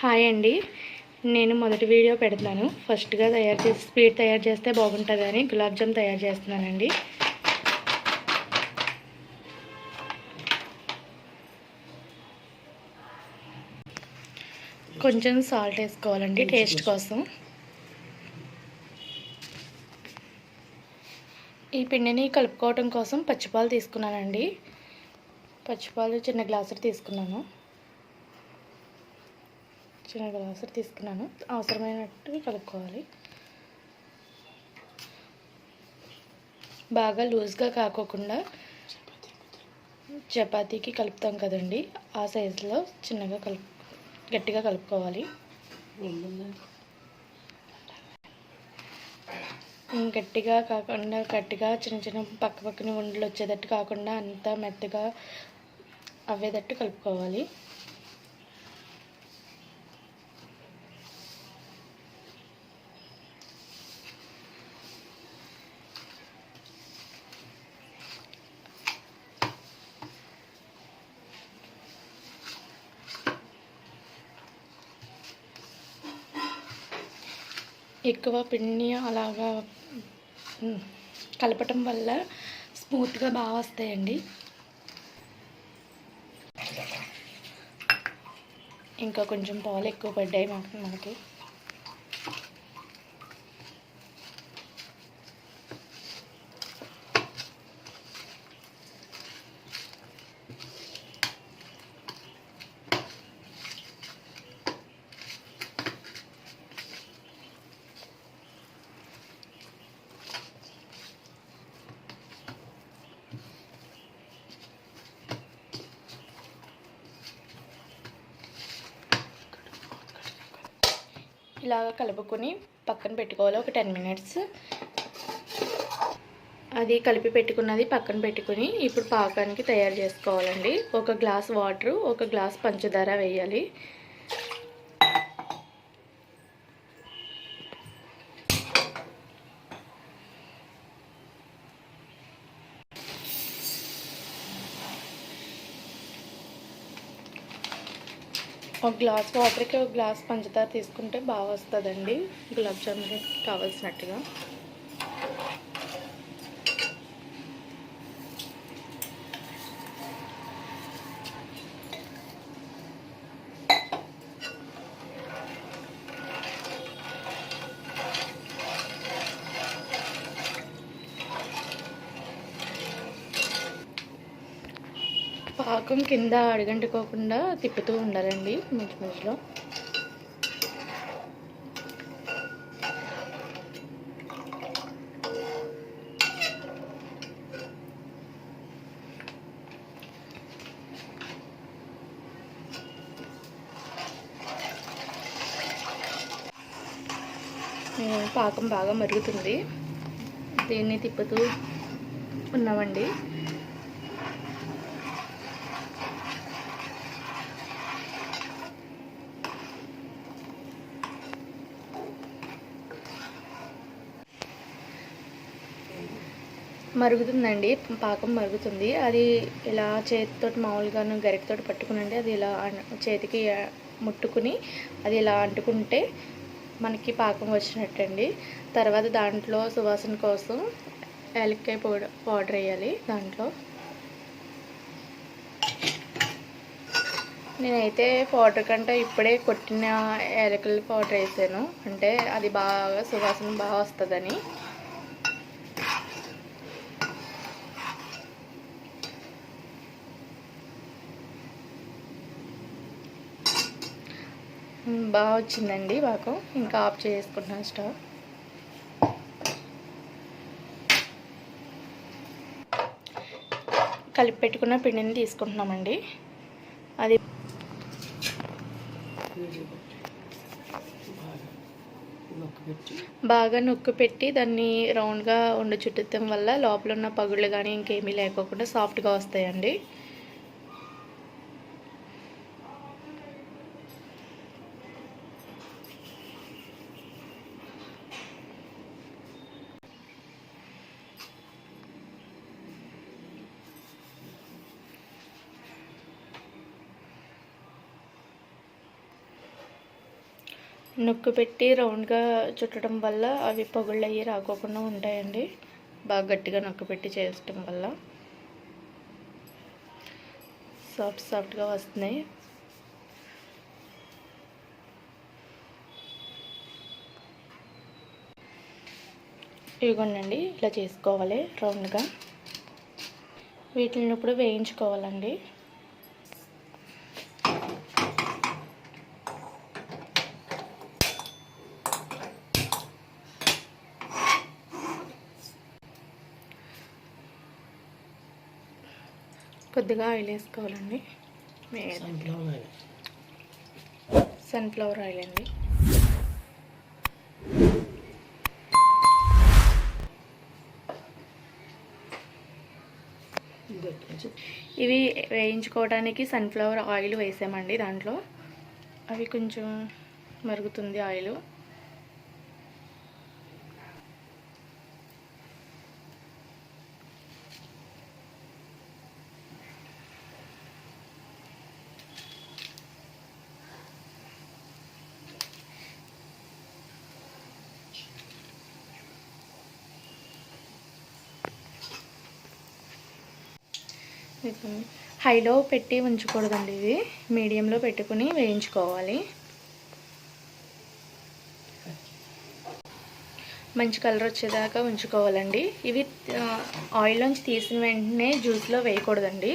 Hi అండి. నేను మొదటి వీడియో పెడతాను ఫస్ట్గా తయారు చేసి స్వీట్ తయారు చేస్తే బాగుంటుందని గులాబ్ జామ్ తయారు చేస్తున్నానండి. కొంచెం సాల్ట్ వేసుకోవాలండి టేస్ట్ కోసం. ఈ పిండిని కలుపుకోవటం కోసం పచ్చిపాలు తీసుకున్నానండి. పచ్చిపాలు చిన్న గ్లాసులు తీసుకున్నాను. చిన్న గ్లాసులు తీసుకున్నాను. అవసరమైనట్టు కలుపుకోవాలి. బాగా లూజ్గా కాకోకుండా చపాతీకి కలుపుతాం కదండి. ఆ సైజులో చిన్నగా కలుపు గట్టిగా కలుపుకోవాలి. గట్టిగా కాకుండా గట్టిగా చిన్న చిన్న పక్క పక్కన ఉండలు వచ్చేటట్టు కాకుండా అంతా మెత్తగా అవ్వేటట్టు కలుపుకోవాలి. ఎక్కువ పిండిని అలాగా కలపటం వల్ల స్మూత్గా బాగా వస్తాయండి. ఇంకా కొంచెం పాలు ఎక్కువ పడ్డాయి మాకు మనకి. ఇలాగ కలుపుకొని పక్కన పెట్టుకోవాలి. ఒక టెన్ మినిట్స్ అది కలిపి పెట్టుకున్నది పక్కన పెట్టుకుని ఇప్పుడు పాకానికి తయారు చేసుకోవాలండి. ఒక గ్లాస్ వాటర్ ఒక గ్లాస్ పంచదార వేయాలి. ఒక గ్లాస్ వాటర్కి ఒక గ్లాస్ పంచదార తీసుకుంటే బాగా వస్తుందండి. గులాబ్ జామున్కి కావాల్సినట్టుగా. పాకం కింద అడగంటుకోకుండా తిప్పుతూ ఉండాలండి మంచి మధ్యలో పాకం బాగా మరుగుతుంది. దీన్ని తిప్పుతూ ఉన్నామండి. మరుగుతుందండి. పాకం మరుగుతుంది. అది ఇలా చేతితో మామూలుగాను గరికతో పట్టుకునండి. అది ఇలా చేతికి ముట్టుకుని అది ఇలా అంటుకుంటే మనకి పాకం వచ్చినట్టండి. తర్వాత దాంట్లో సువాసన కోసం యాలక్కాయ పౌడర్ పౌడర్ వేయాలి దాంట్లో. నేనైతే పౌడర్ కంటే ఇప్పుడే కొట్టిన యాలకుల పౌడర్ వేసాను. అంటే అది బాగా సువాసన బాగా వస్తుందని. బాగా వచ్చిందండి బాకు ఇంకా ఆఫ్ చేసుకుంటున్నాను స్టవ్. కలిపి పెట్టుకున్న పిండిని తీసుకుంటున్నామండి. అది బాగా నొక్కు పెట్టి దాన్ని రౌండ్గా ఉండ చుట్టడం వల్ల లోపల ఉన్న పగుళ్ళు కానీ ఇంకేమీ లేకోకుండా సాఫ్ట్గా వస్తాయండి. నొక్కు పెట్టి రౌండ్గా చుట్టడం వల్ల అవి పగుళ్ళు అయ్యి రాకోకుండా ఉంటాయండి. బాగా గట్టిగా నొక్కు పెట్టి చేయటం వల్ల. సాఫ్ట్ సాఫ్ట్గా వస్తున్నాయి. ఇదిగోండి ఇలా చేసుకోవాలి రౌండ్గా. వీటిని ఇప్పుడు వేయించుకోవాలండి. కొద్దిగా ఆయిల్ వేసుకోవాలండి. Sunflower oil. అండి. ఇవి వేయించుకోవడానికి సన్ఫ్లవర్ ఆయిల్ వేసామండి దాంట్లో. అవి కొంచెం మరుగుతుంది ఆయిల్. ఇది హైలో పెట్టి ఉంచకూడదండి ఇది. మీడియంలో పెట్టుకుని వేయించుకోవాలి. మంచి కలర్ వచ్చేదాకా ఉంచుకోవాలండి. ఇవి ఆయిల్లోంచి తీసిన వెంటనే జ్యూస్లో వేయకూడదండి.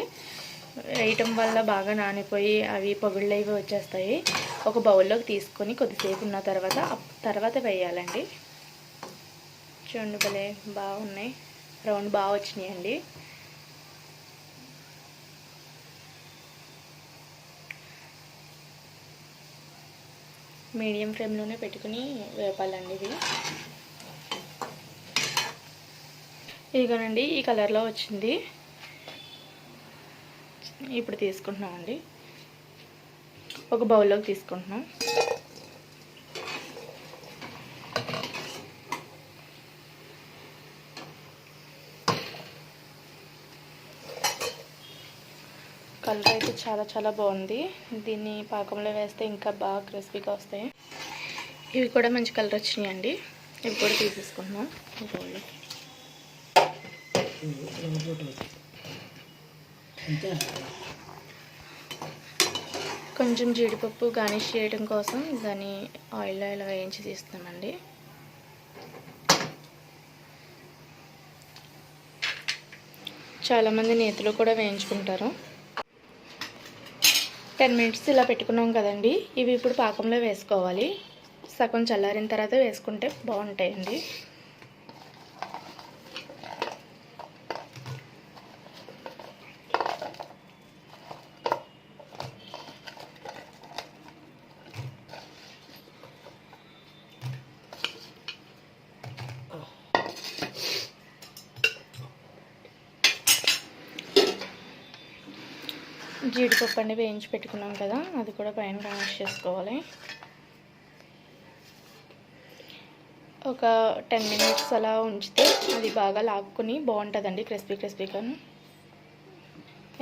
వేయటం వల్ల బాగా నానిపోయి అవి పగుళ్ళు అవి వచ్చేస్తాయి. ఒక బౌల్లోకి తీసుకొని కొద్దిసేపు ఉన్న తర్వాత తర్వాత వేయాలండి. చూడండి భలే బాగున్నాయి. రౌండ్ బాగా వచ్చినాయండి. మీడియం ఫ్లేమ్లోనే పెట్టుకుని వేపాలండి ఇది. ఇదిగోనండి ఈ కలర్లో వచ్చింది. ఇప్పుడు తీసుకుంటున్నామండి. ఒక బౌల్లోకి తీసుకుంటున్నాం కలర్ అయితే చాలా చాలా బాగుంది. దీన్ని పాకంలో వేస్తే ఇంకా బాగా క్రిస్పీగా వస్తాయి. ఇవి కూడా మంచి కలర్ వచ్చినాయండి. ఇవి కూడా తీసేసుకుంటున్నాం కొంచెం జీడిపప్పు గార్నిష్ చేయడం కోసం దాన్ని ఆయిల్లో ఇలా వేయించి తీస్తామండి చాలామంది నేతిలో కూడా వేయించుకుంటారు. టెన్ మినిట్స్ ఇలా పెట్టుకున్నాం కదండి. ఇవి ఇప్పుడు పాకంలో వేసుకోవాలి. సగం చల్లారిన తర్వాత వేసుకుంటే బాగుంటాయండి. జీడిపప్పు అండి వేయించి పెట్టుకున్నాం కదా అది కూడా పైన కనెక్ట్ చేసుకోవాలి. ఒక టెన్ మినిట్స్ అలా ఉంచితే అది బాగా లాక్కుని బాగుంటుందండి క్రిస్పీ క్రిస్పీగాను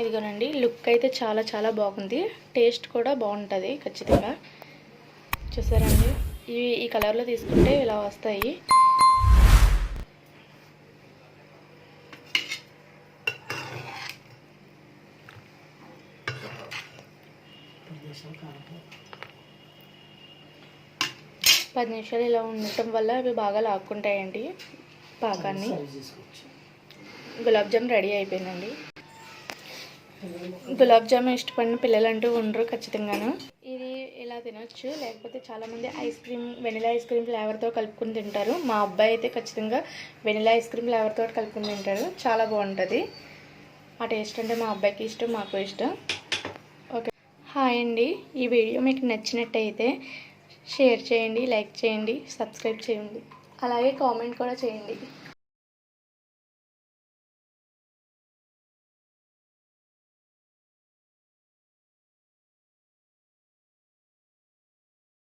ఇదిగోనండి లుక్ అయితే చాలా చాలా బాగుంది టేస్ట్ కూడా బాగుంటుంది ఖచ్చితంగా. చూసారండి ఇవి ఈ కలర్లో తీసుకుంటే ఇలా వస్తాయి. ప్రదేశం కాదు పది నిమిషాలు ఇలా ఉండటం వల్ల అవి బాగా లాక్కుంటాయండి పాకాన్ని. గులాబ్ జామ్ రెడీ అయిపోయిందండి. గులాబ్ జామ్ ఇష్టపడిన పిల్లలు అంటూ ఉండరు ఖచ్చితంగాను. ఇది ఇలా తినొచ్చు లేకపోతే చాలామంది ice cream vanilla ice cream ఫ్లేవర్తో కలుపుకుని తింటారు. మా అబ్బాయి అయితే ఖచ్చితంగా వెనిలా ఐస్ క్రీమ్ ఫ్లేవర్తో కలుపుకుని తింటారు. చాలా బాగుంటుంది. ఆ టేస్ట్ అంటే మా అబ్బాయికి ఇష్టం మాకు ఇష్టం. హాయ్ అండి. ఈ వీడియో మీకు నచ్చినట్టయితే షేర్ చేయండి లైక్ చేయండి సబ్స్క్రైబ్ చేయండి. అలాగే కామెంట్ కూడా చేయండి.